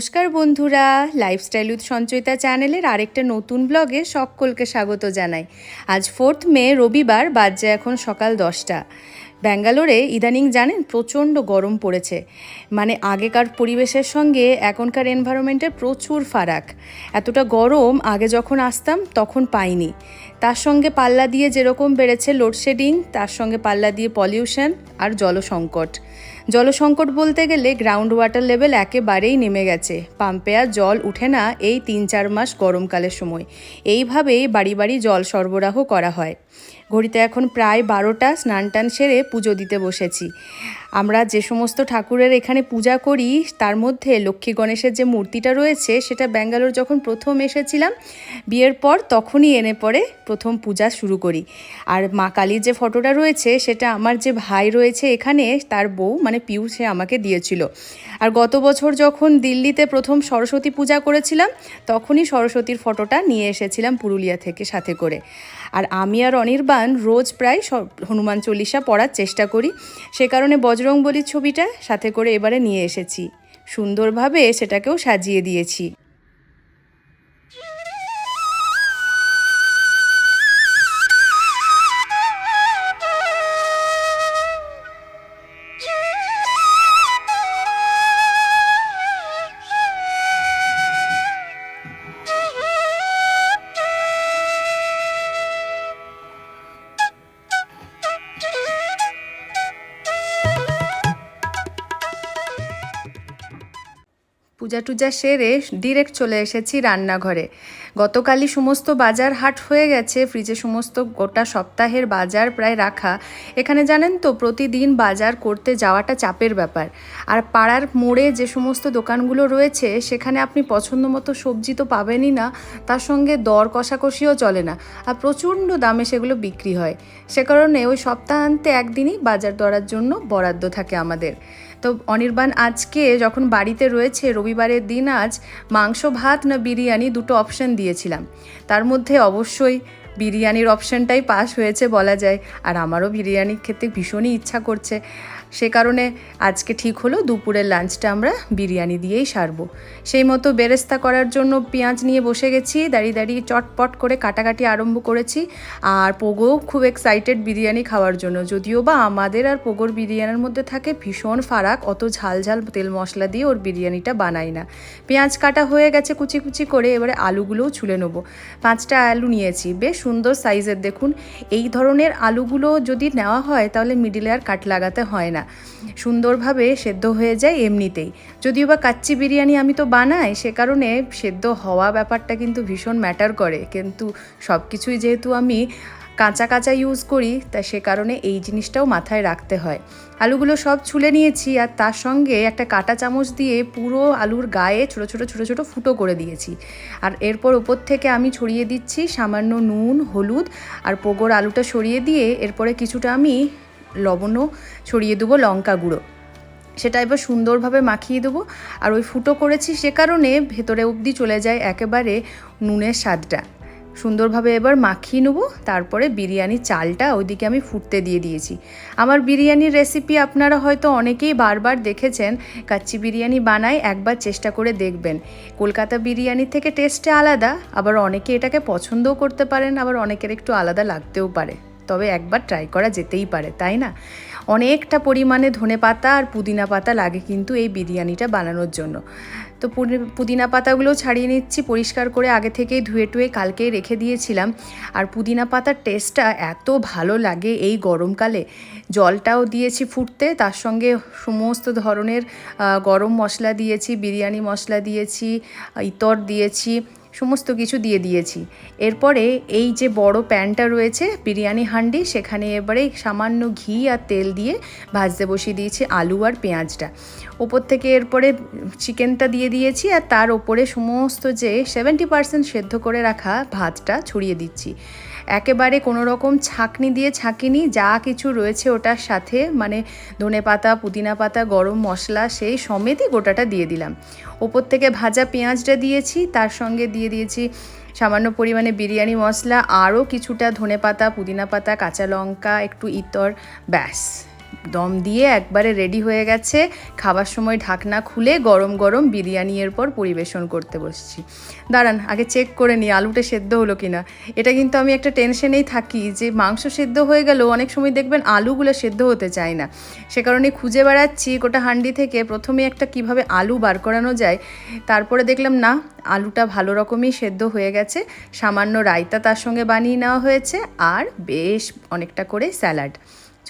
নমস্কার বন্ধুরা lifestyle with Sanchayita চ্যানেলের আরেকটা নতুন ব্লগে সকলকে স্বাগত জানাই। আজ ফোর্থ মে, রবিবার বাজে এখন সকাল দশটা। ব্যাঙ্গালোরে ইদানিং জানেন প্রচণ্ড গরম পড়েছে। মানে আগেকার পরিবেশের সঙ্গে এখনকার এনভায়রনমেন্টের প্রচুর ফারাক। এতটা গরম আগে যখন আসতাম, তখন পাইনি। তার সঙ্গে পাল্লা দিয়ে যেরকম বেড়েছে লোডশেডিং তার সঙ্গে পাল্লা দিয়ে পলিউশন আর জলসংকট। জলসংকট বলতে গেলে গ্রাউন্ড ওয়াটার লেভেল একেবারেই নেমে গেছে। পাম্পে আর জল উঠে না এই তিন চার মাস গরমকালের সময়। এইভাবেই বাড়ি বাড়ি জল সরবরাহ করা হয়। ঘড়িতে এখন প্রায় বারোটা, স্নান টান সেরে পুজো দিতে বসেছি। আমরা যে সমস্ত ঠাকুরের এখানে পূজা করি, তার মধ্যে লক্ষ্মী গণেশের যে মূর্তিটা রয়েছে, সেটা ব্যাঙ্গালোর যখন প্রথম এসেছিলাম, বিয়ের পর তখনই এনে পরে প্রথম পূজা শুরু করি। আর মা কালীর যে ফটোটা রয়েছে, সেটা আমার যে ভাই রয়েছে এখানে, তার বউ মানে পিউ, সে আমাকে দিয়েছিল। আর গত বছর যখন দিল্লিতে প্রথম সরস্বতী পূজা করেছিলাম, তখনই সরস্বতীর ফটোটা নিয়ে এসেছিলাম পুরুলিয়া থেকে সাথে করে। আর আমি আর অনির্বাণ রোজ প্রায় সব, হনুমান চল্লিশা পড়ার চেষ্টা করি। সে কারণে বজরং বলির ছবিটা সাথে করে এবারে নিয়ে এসেছি। সুন্দরভাবে সেটাকেও সাজিয়ে দিয়েছি। পূজা টুজা সেরে ডিরেক্ট চলে এসেছি রান্নাঘরে। গতকালই সমস্ত বাজার হাট হয়ে গেছে ফ্রিজে সমস্ত গোটা সপ্তাহের বাজার প্রায় রাখা। এখানে জানেন তো, প্রতিদিন বাজার করতে যাওয়াটা চাপের ব্যাপার। আর পাড়ার মোড়ে যে সমস্ত দোকানগুলো রয়েছে, সেখানে আপনি পছন্দ মতো সবজি তো পাবেনই না, তার সঙ্গে দর কষাকষিও চলে না। আর প্রচণ্ড দামে সেগুলো বিক্রি হয়। সে কারণে ওই সপ্তাহান্তে একদিনই বাজার দরার জন্য বরাদ্দ থাকে আমাদের। তো অনির্বাণ, আজকে যখন বাড়িতে রয়েছে রবিবারের দিন আজ মাংস, ভাত না বিরিয়ানি দুটো অপশান দিয়েছিলাম। তার মধ্যে অবশ্যই বিরিয়ানির অপশনটাই পাস হয়েছে বলা যায়। আর আমারও বিরিয়ানি খেতে ভীষণই ইচ্ছা করছে। সে কারণে আজকে ঠিক হলো, দুপুরের লাঞ্চটা আমরা বিরিয়ানি দিয়েই সারবো। সেই মতো বেরেস্তা করার জন্য পেঁয়াজ নিয়ে বসে গেছি, দাঁড়িয়ে দাঁড়িয়ে চটপট করে কাটাকাটি আরম্ভ করেছি, আর পোগোও খুব এক্সাইটেড বিরিয়ানি খাওয়ার জন্য। যদিও বা আমাদের আর পোগোর বিরিয়ানির মধ্যে থাকে ভীষণ ফারাক, অত ঝাল ঝাল তেল মশলা দিয়ে ওর বিরিয়ানিটা বানাই না। পেঁয়াজ কাটা হয়ে গেছে কুচি কুচি করে, এবারে আলুগুলোও ছুলে নেব। পাঁচটা আলু নিয়েছি, বেশ সুন্দর সাইজের দেখুন, এই ধরনের আলুগুলো যদি নেওয়া হয়, তাহলে মিডিলে আর কাট লাগাতে হয় না। সুন্দরভাবে সেদ্ধ হয়ে যায় এমনিতেই। যদিও বা কাচ্চি বিরিয়ানি আমি তো বানাই, সে কারণে সেদ্ধ হওয়া ব্যাপারটা কিন্তু ভীষণ ম্যাটার করে। কিন্তু সব কিছুই যেহেতু আমি কাঁচা কাঁচা ইউজ করি, তা সে কারণে এই জিনিসটাও মাথায় রাখতে হয়। আলুগুলো সব ছুলে নিয়েছি আর তার সঙ্গে একটা কাঁটা চামচ দিয়ে পুরো আলুর গায়ে ছোটো ছোটো ছোটো ছোটো ফুটো করে দিয়েছি। আর এরপর ওপর থেকে আমি ছড়িয়ে দিচ্ছি সামান্য নুন, হলুদ আর পোগোর আলুটা সরিয়ে দিয়ে এরপরে কিছুটা আমি লবণও ছড়িয়ে দেবো, লঙ্কা গুঁড়ো। সেটা এবার সুন্দরভাবে মাখিয়ে দেবো। আর ওই ফুটো করেছি সে কারণে ভেতরে অবধি চলে যায় একেবারে নুনের স্বাদটা। সুন্দরভাবে এবার মাখিয়ে নেব, তারপরে বিরিয়ানির চালটা ওইদিকে আমি ফুটতে দিয়ে দিয়েছি। আমার বিরিয়ানির রেসিপি আপনারা হয়তো অনেকেই বারবার দেখেছেন, কাচ্চি বিরিয়ানি বানাই একবার চেষ্টা করে দেখবেন। কলকাতা বিরিয়ানি থেকে টেস্টে আলাদা, আবার অনেকে এটাকে পছন্দও করতে পারেন, আবার অনেকের একটু আলাদা লাগতেও পারে। তবে একবার ট্রাই করা যেতেই পারে, তাই না? অনেকটা পরিমাণে ধনে পাতা আর পুদিনা পাতা লাগে কিন্তু এই বিরিয়ানিটা বানানোর জন্য। তো পুদি- পুদিনা পাতাগুলো ছাড়িয়ে নিচ্ছি, পরিষ্কার করে আগে থেকেই ধুয়ে টুয়ে কালকেই রেখে দিয়েছিলাম। আর পুদিনা পাতার টেস্টটা এত ভালো লাগে এই গরমকালে। জলটাও দিয়েছি ফুটতে, তার সঙ্গে সমস্ত ধরনের গরম মশলা দিয়েছি, বিরিয়ানি মশলা দিয়েছি ইতর দিয়েছি সমস্ত কিছু দিয়ে দিয়েছি। এরপরে এই যে বড় প্যানটা রয়েছে, বিরিয়ানি হান্ডি, সেখানে এবারে সামান্য ঘি আর তেল দিয়ে ভাজতে বসিয়ে দিয়েছি আলু আর পেঁয়াজটা। ওপর থেকে এরপরে চিকেনটা দিয়ে দিয়েছি আর তার ওপরে সমস্ত যে সেভেন্টি পার্সেন্ট সেদ্ধ করে রাখা ভাতটা ছড়িয়ে দিচ্ছি। একেবারে কোনো রকম ছাঁকনি দিয়ে ছাঁকিনি, যা কিছু রয়েছে ওটার সাথে মানে ধনে পাতা, পুদিনা পাতা, গরম মশলা, সেই সমেতই গোটাটা দিয়ে দিলাম। ওপর থেকে ভাজা পেঁয়াজটা দিয়েছি, তার সঙ্গে দিয়ে দিয়েছি সামান্য পরিমাণে বিরিয়ানি মশলা, আরও কিছুটা ধনে পাতা, পুদিনা পাতা, কাঁচা লঙ্কা, একটু ইতর, ব্যাস। দম দিয়ে একবারে রেডি হয়ে গেছে। খাবার সময় ঢাকনা খুলে গরম গরম বিরিয়ানি এরপর পরিবেশন করতে বসছি। দাঁড়ান, আগে চেক করে নিই আলুটা সেদ্ধ হলো কিনা। এটা কিন্তু আমি একটা টেনশনেই থাকি যে মাংস সেদ্ধ হয়ে গেলেও অনেক সময় দেখবেন আলুগুলো সেদ্ধ হতে চায় না। সে কারণে খুঁজে বেড়াচ্ছি গোটা হান্ডি থেকে। প্রথমে একটা কীভাবে আলু বার করানো যায়, তারপরে দেখলাম না, আলুটা ভালো রকমই সেদ্ধ হয়ে গেছে। সামান্য রায়তা তার সঙ্গে বানিয়ে নেওয়া হয়েছে। আর বেশ অনেকটা করে স্যালাড।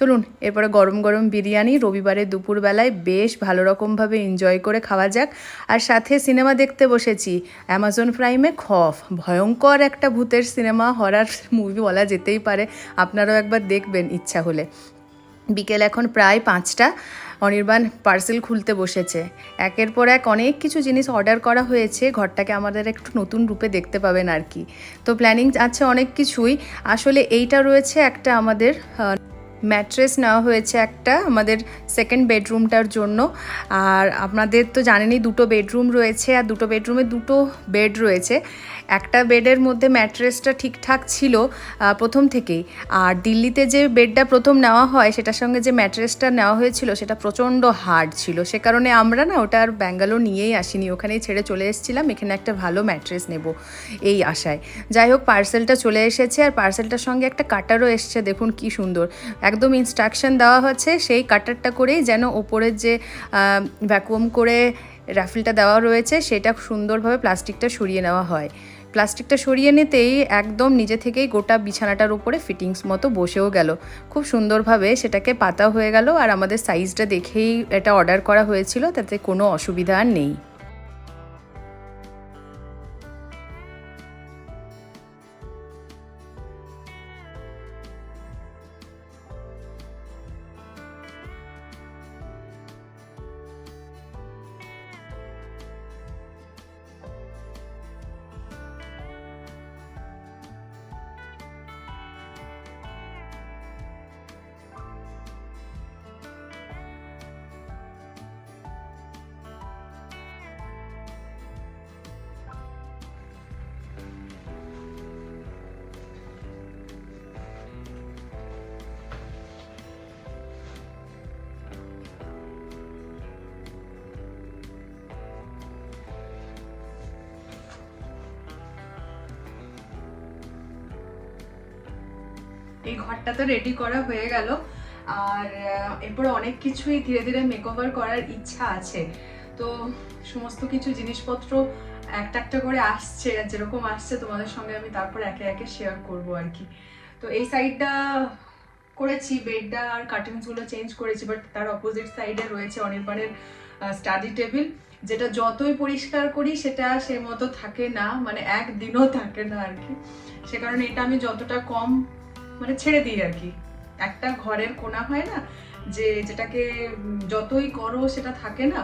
চলুন, এরপরে গরম গরম বিরিয়ানি রবিবারে দুপুরবেলায় বেশ ভালো রকমভাবে এনজয় করে খাওয়া যাক। আর সাথে সিনেমা দেখতে বসেছি অ্যামাজন প্রাইমে খফ, ভয়ঙ্কর একটা ভূতের সিনেমা হরার মুভি বলা যেতেই পারে, আপনারাও একবার দেখবেন ইচ্ছা হলে। বিকেল এখন প্রায় পাঁচটা, অনির্বাণ পার্সেল খুলতে বসেছে। একের পর এক অনেক কিছু জিনিস অর্ডার করা হয়েছে, ঘরটাকে আমাদের একটু নতুন রূপে দেখতে পাবেন আর কি। তো প্ল্যানিং আছে অনেক কিছুই, আসলে এইটা রয়েছে একটা আমাদের ম্যাট্রেস নেওয়া হয়েছে একটা আমাদের সেকেন্ড বেডরুমটার জন্য। আর আপনাদের তো জানেনই দুটো বেডরুম রয়েছে, আর দুটো বেডরুমে দুটো বেড রয়েছে। একটা বেডের মধ্যে ম্যাট্রেসটা ঠিকঠাক ছিল প্রথম থেকেই। আর দিল্লিতে যে বেডটা প্রথম নেওয়া হয়, সেটার সঙ্গে যে ম্যাট্রেসটা নেওয়া হয়েছিল, সেটা প্রচণ্ড হার্ড ছিল। সে কারণে আমরা না ওটা আর ব্যাঙ্গালোর নিয়েই আসিনি। ওখানেই ছেড়ে চলে এসেছিলাম, এখানে একটা ভালো ম্যাট্রেস নেব এই আশায়। যাই হোক, পার্সেলটা চলে এসেছে, আর পার্সেলটার সঙ্গে একটা কাটারও এসছে, দেখুন কি সুন্দর। একদম ইনস্ট্রাকশন দেওয়া হচ্ছে, সেই কাটারটা করেই যেন ওপরের যে ভ্যাকুয়াম করে রাফেলটা দেওয়া রয়েছে, সেটা সুন্দরভাবে প্লাস্টিকটা সরিয়ে নেওয়া হয়। প্লাস্টিকটা সরিয়ে নিতেই একদম নিজে থেকেই গোটা বিছানাটার উপরে ফিটিংস মতো বসেও গেল। খুব সুন্দরভাবে সেটাকে পাতা হয়ে গেল আর আমাদের সাইজটা দেখেই এটা অর্ডার করা হয়েছিল, তাতে কোনো অসুবিধা আর নেই। এই ঘরটা তো রেডি করা হয়ে গেল। আর এরপরে অনেক কিছুই ধীরে ধীরে মেকওভার করার ইচ্ছা আছে। তো সমস্ত কিছু জিনিসপত্র একটা একটা করে আসছে যেরকম আসছে তোমাদের সঙ্গে আমি তারপর একে একে শেয়ার করব আর কি। তো এই সাইডটা করেছি বেডটা আর কার্টেন্সগুলো চেঞ্জ করেছি বাট তার অপোজিট সাইডে রয়েছে অনির্বাণের স্টাডি টেবিল যেটা যতই পরিষ্কার করি সেটা সে মতো থাকে না মানে একদিনও থাকে না আর কি। সে কারণে এটা আমি যতটা কম মানে ছেড়ে দিই আর কি। একটা ঘরের কোনা হয় না, যে যেটাকে যতই করো সেটা থাকে না।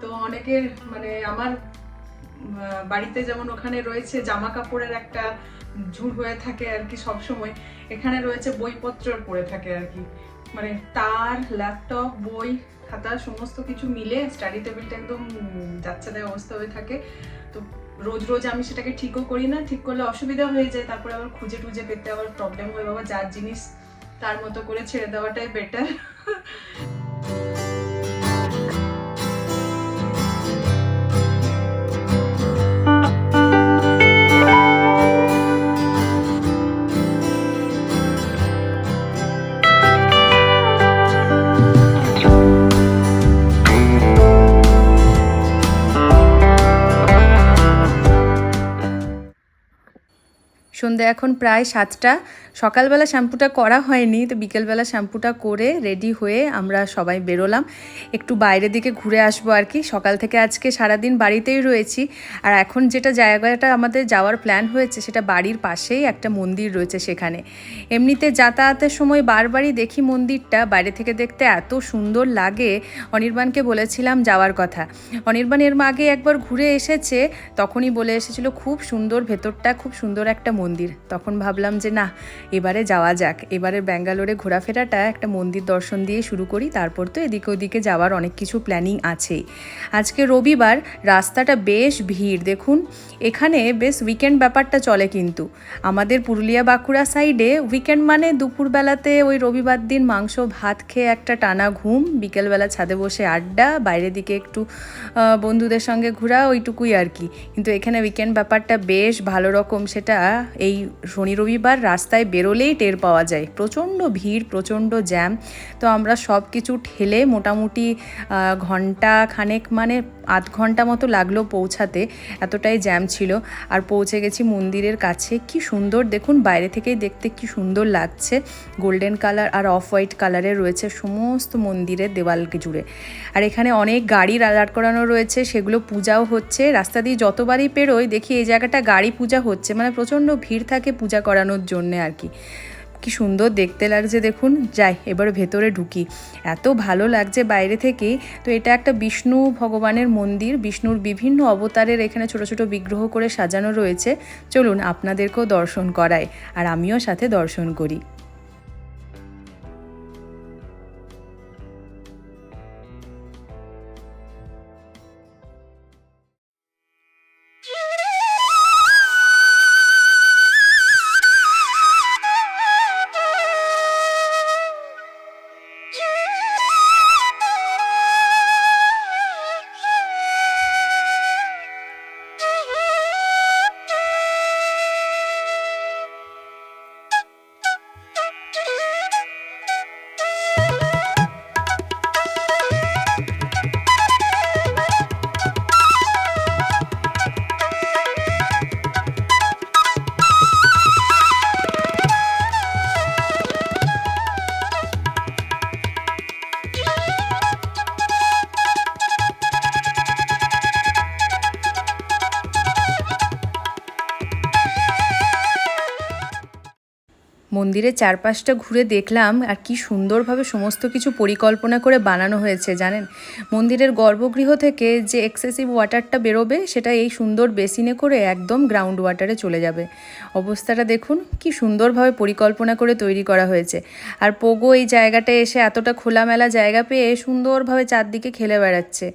তো অনেকের মানে আমার বাড়িতে যেমন ওখানে রয়েছে জামা কাপড়ের একটা ঝুড় হয়ে থাকে আর কি সব সময় এখানে রয়েছে বইপত্র পড়ে থাকে আর কি। মানে তার, ল্যাপটপ, বই, খাতা, সমস্ত কিছু মিলে স্টাডি টেবিলটা একদম যাচ্ছে অবস্থা হয়ে থাকে। তো রোজ রোজ আমি সেটাকে ঠিকও করি না, ঠিক করলে অসুবিধা হয়ে যায়, তারপরে আবার খুঁজে টুজে পেতে আবার প্রবলেম হয় বাবা, যার জিনিস তার মতো করে ছেড়ে দেওয়াটাই বেটার সন্ধে এখন প্রায় সাতটা। সকালবেলা শ্যাম্পুটা করা হয়নি, তো বিকেলবেলা শ্যাম্পুটা করে রেডি হয়ে আমরা সবাই বেরোলাম। একটু বাইরের দিকে ঘুরে আসব আর কি। সকাল থেকে আজকে সারাদিন বাড়িতেই রয়েছি। আর এখন যেটা জায়গাটা আমাদের যাওয়ার প্ল্যান হয়েছে, সেটা বাড়ির পাশেই একটা মন্দির রয়েছে সেখানে। এমনিতে যাতায়াতের সময় বারবারই দেখি মন্দিরটা। বাইরে থেকে দেখতে এত সুন্দর লাগে, অনির্বাণকে বলেছিলাম যাওয়ার কথা। অনির্বাণ এর আগে একবার ঘুরে এসেছে, তখনই বলে এসেছিল, খুব সুন্দর ভেতরটা, খুব সুন্দর একটা মন্দির। মন্দির। তখন ভাবলাম যে না, এবারে যাওয়া যাক। এবারে ব্যাঙ্গালোরে ঘোরাফেরাটা একটা মন্দির দর্শন দিয়ে শুরু করি। তারপর তো এদিকে ওদিকে যাওয়ার অনেক কিছু প্ল্যানিং আছেই আজকে রবিবার রাস্তাটা বেশ ভিড়, দেখুন। এখানে বেশ উইকেন্ড ব্যাপারটা চলে কিন্তু। আমাদের পুরুলিয়া বাঁকুড়া সাইডে উইকেন্ড মানে দুপুরবেলাতে ওই রবিবার দিন মাংস, ভাত খেয়ে একটা টানা ঘুম, বিকেলবেলা ছাদে বসে আড্ডা, বাইরের দিকে একটু বন্ধুদের সঙ্গে ঘোরা, ওইটুকুই আর কি। কিন্তু এখানে উইকেন্ড ব্যাপারটা বেশ ভালো রকম, সেটা এই শনি রবিবার রাস্তায় বেরোলেই টের পাওয়া যায়। প্রচণ্ড ভিড়, প্রচণ্ড জ্যাম। তো আমরা সব কিছু ঠেলে মোটামুটি ঘণ্টা খানেক মানে আধ ঘণ্টা মতো লাগল পৌঁছাতে। এতটাই জ্যাম ছিল। আর পৌঁছে গেছি মন্দিরের কাছে। কি সুন্দর, দেখুন, বাইরে থেকেই দেখতে কি সুন্দর লাগছে। গোল্ডেন কালার আর অফ হোয়াইট কালারের রয়েছে সমস্ত মন্দিরের দেওয়ালকে জুড়ে। আর এখানে অনেক গাড়ি দাঁড় করানো রয়েছে, সেগুলো পূজাও হচ্ছে। রাস্তা দিয়ে যতবারই পেরোই, দেখি এই জায়গাটা গাড়ি পূজা হচ্ছে। মানে প্রচণ্ড ভিড় থাকে পূজা করানোর জন্যে আর কি। কি সুন্দর দেখতে লাগছে দেখুন। যাই, এবার ভেতরে ঢুকি। এত ভালো লাগছে বাইরে থেকে। তো এটা একটা বিষ্ণু ভগবানের মন্দির। বিষ্ণুর বিভিন্ন অবতারের এখানে ছোট ছোট বিগ্রহ করে সাজানো রয়েছে। চলুন আপনাদেরকেও দর্শন করায় আর আমিও সাথে দর্শন করি। মন্দিরের চারপাশটা ঘুরে দেখলাম আর কি সুন্দরভাবে সমস্ত কিছু পরিকল্পনা করে বানানো হয়েছে, জানেন? মন্দিরের গর্ভগৃহ থেকে যে এক্সেসিভ ওয়াটারটা বেরোবে, সেটা এই সুন্দর বেসিনে করে একদম গ্রাউন্ড ওয়াটারে চলে যাবে। অবস্থাটা দেখুন, কি সুন্দরভাবে পরিকল্পনা করে তৈরি করা হয়েছে। আর পোগো এই জায়গাটায় এসে এতটা খোলামেলা জায়গা পেয়ে সুন্দরভাবে চারদিকে খেলে বেড়াচ্ছে।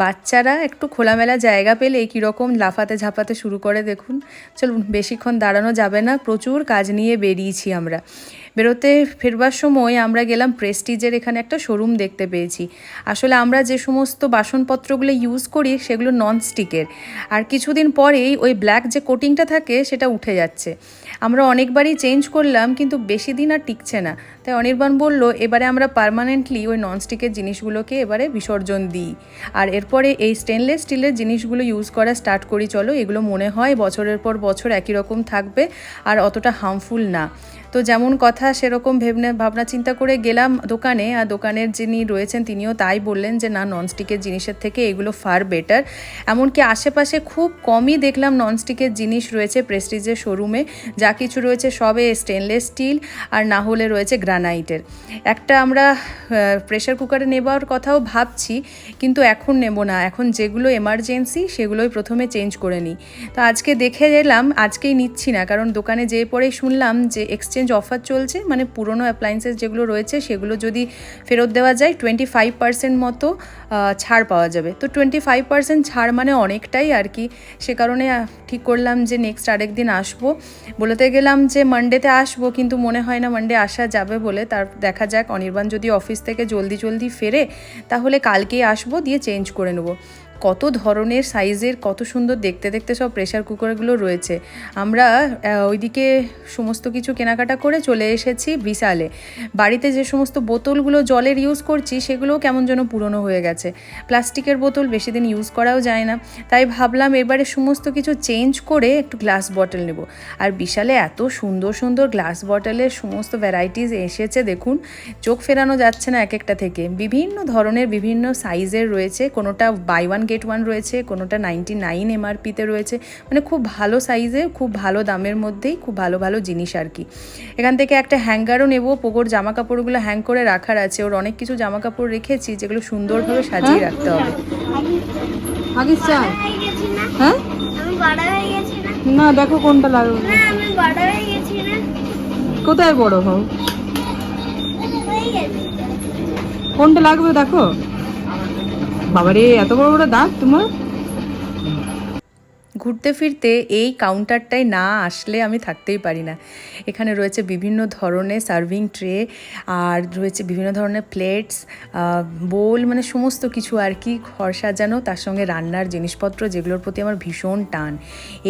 বাচ্চারা একটু খোলামেলা জায়গা পেলে কীরকম লাফাতে ঝাপাতে শুরু করে, দেখুন। চলুন, বেশিক্ষণ দাঁড়ানো যাবে না, প্রচুর কাজ নিয়ে বেরিয়েছি আমরা। বেরোতে ফেরবার সময় আমরা গেলাম প্রেস্টিজের এখানে একটা শোরুম দেখতে পেয়েছি। আসলে আমরা যে সমস্ত বাসনপত্রগুলো ইউজ করি সেগুলো নন স্টিকের আর কিছুদিন পরেই ওই ব্ল্যাক যে কোটিংটা থাকে সেটা উঠে যাচ্ছে। আমরা অনেকবারই চেঞ্জ করলাম কিন্তু বেশি দিন আর টিকছে না। তাই অনির্বাণ বলল, এবারে আমরা পার্মানেন্টলি ওই ননস্টিকের জিনিসগুলোকে এবারে বিসর্জন দিই। আর এরপরে এই স্টেনলেস স্টিলের জিনিসগুলো ইউজ করা স্টার্ট করি, চলো। এগুলো মনে হয় বছরের পর বছর একই রকম থাকবে, আর অতটা হার্মফুল না। তো যেমন কথা সেরকম ভেবনে ভাবনা চিন্তা করে গেলাম দোকানে, আর দোকানের যিনি রয়েছেন তিনিও তাই বললেন যে, না ননস্টিকের জিনিসের থেকে এগুলো ফার বেটার এমনকি আশেপাশে খুব কমই দেখলাম ননস্টিকের জিনিস রয়েছে প্রেস্টিজের শোরুমে যা কিছু রয়েছে সবে স্টেনলেস স্টিল আর না হলে রয়েছে গ্রানাইটের একটা আমরা প্রেশার কুকারে নেবার কথাও ভাবছি, কিন্তু এখন নেব না। এখন যেগুলো এমার্জেন্সি সেগুলোই প্রথমে চেঞ্জ করে নিই। তো আজকে দেখে এলাম, আজকেই নিচ্ছি না। কারণ দোকানে যেয়ে পরেই শুনলাম যে এক্সচেঞ্জ অফার চলছে মানে পুরনো অ্যাপ্লায়েন্সেস যেগুলো রয়েছে সেগুলো যদি ফেরত দেওয়া যায় টোয়েন্টি ফাইভ পার্সেন্ট মতো ছাড় পাওয়া যাবে। তো টোয়েন্টি ফাইভ পার্সেন্ট ছাড় মানে অনেকটাই আর কি। সে কারণে ঠিক করলাম যে নেক্সট আরেক দিন আসব। বলতে গেলাম যে মানডেতে আসব, কিন্তু মনে হয় না মানডে আসা যাবে বলে। তার, দেখা যাক, অনির্বাণ যদি অফিস থেকে জলদি জলদি ফেরে, তাহলে কালকেই আসব, দিয়ে চেঞ্জ করে নেব। কত ধরনের সাইজের, কত সুন্দর দেখতে দেখতে সব প্রেশার কুকারগুলো রয়েছে। আমরা ওইদিকে সমস্ত কিছু কেনাকাটা করে চলে এসেছি বিশালে। বাড়িতে যে সমস্ত বোতলগুলো জলের ইউজ করছি, সেগুলোও কেমন যেন পুরনো হয়ে গেছে। প্লাস্টিকের বোতল বেশি দিন ইউজ করাও যায় না। তাই ভাবলাম এবারে সমস্ত কিছু চেঞ্জ করে একটু গ্লাস বটল নেব। আর বিশালে এত সুন্দর সুন্দর গ্লাস বটলের সমস্ত ভ্যারাইটিস এসেছে দেখুন। চোখ ফেরানো যাচ্ছে না এক একটা থেকে। বিভিন্ন ধরনের, বিভিন্ন সাইজের রয়েছে। কোনোটা বাই ওয়ান গেট ওয়ান রয়েছে, কোনোটা নাইনটি নাইন এমআরপিতে রয়েছে। মানে খুব ভালো সাইজে খুব ভালো দামের মধ্যেই খুব ভালো ভালো জিনিস আর কি। এখান থেকে একটা হ্যাঙ্গারও নেব পোগোর জামা কাপড়গুলো হ্যাং করে রাখার আছে। ওর অনেক কিছু জামা কাপড় রেখেছি, যেগুলো সুন্দরভাবে সাজিয়ে রাখতে হবে। হ্যাঁ? না, দেখো কোনটা লাগবে কোথায় বড় গেছি কোনটা লাগবে দেখো? বাবারে এত বড় বড় দাঁত তোমার? ঘুরতে ফিরতে এই কাউন্টারটায় না আসলে আমি থাকতেই পারি না। এখানে রয়েছে বিভিন্ন ধরনের সার্ভিং ট্রে আর রয়েছে বিভিন্ন ধরনের প্লেটস বোল মানে সমস্ত কিছু আর কি ঘর সাজানো, তার সঙ্গে রান্নার জিনিসপত্র যেগুলোর প্রতি আমার ভীষণ টান।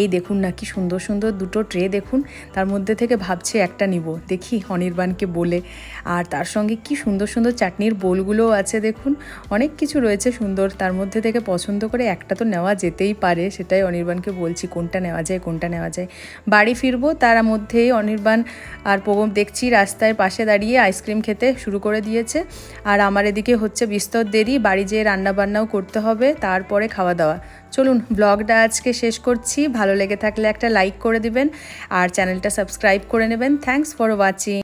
এই দেখুন না কি সুন্দর সুন্দর দুটো ট্রে দেখুন, তার মধ্যে থেকে ভাবছি একটা নিব। দেখি অনির্বাণকে বলে। আর তার সঙ্গে কি সুন্দর সুন্দর চাটনির বোলগুলোও আছে দেখুন, অনেক কিছু রয়েছে সুন্দর, তার মধ্যে থেকে পছন্দ করে একটা তো নেওয়া যেতেই পারে, সেটাই অনির্বাণকে বলছি, কোনটা নেওয়া যায়, কোনটা নেওয়া যায়। বাড়ি ফিরবো, তার মধ্যেই অনির্বাণ আর পবন দেখছি রাস্তায় পাশে দাঁড়িয়ে আইসক্রিম খেতে শুরু করে দিয়েছে। আর আমার এদিকে হচ্ছে বিস্তর দেরি, বাড়ি যেয়ে রান্না বান্নাও করতে হবে, তারপরে খাওয়া দাওয়া চলুন, ব্লগটা আজকে শেষ করছি। ভালো লেগে থাকলে একটা লাইক করে দিবেন, আর চ্যানেলটা সাবস্ক্রাইব করে নেবেন। Thanks for watching.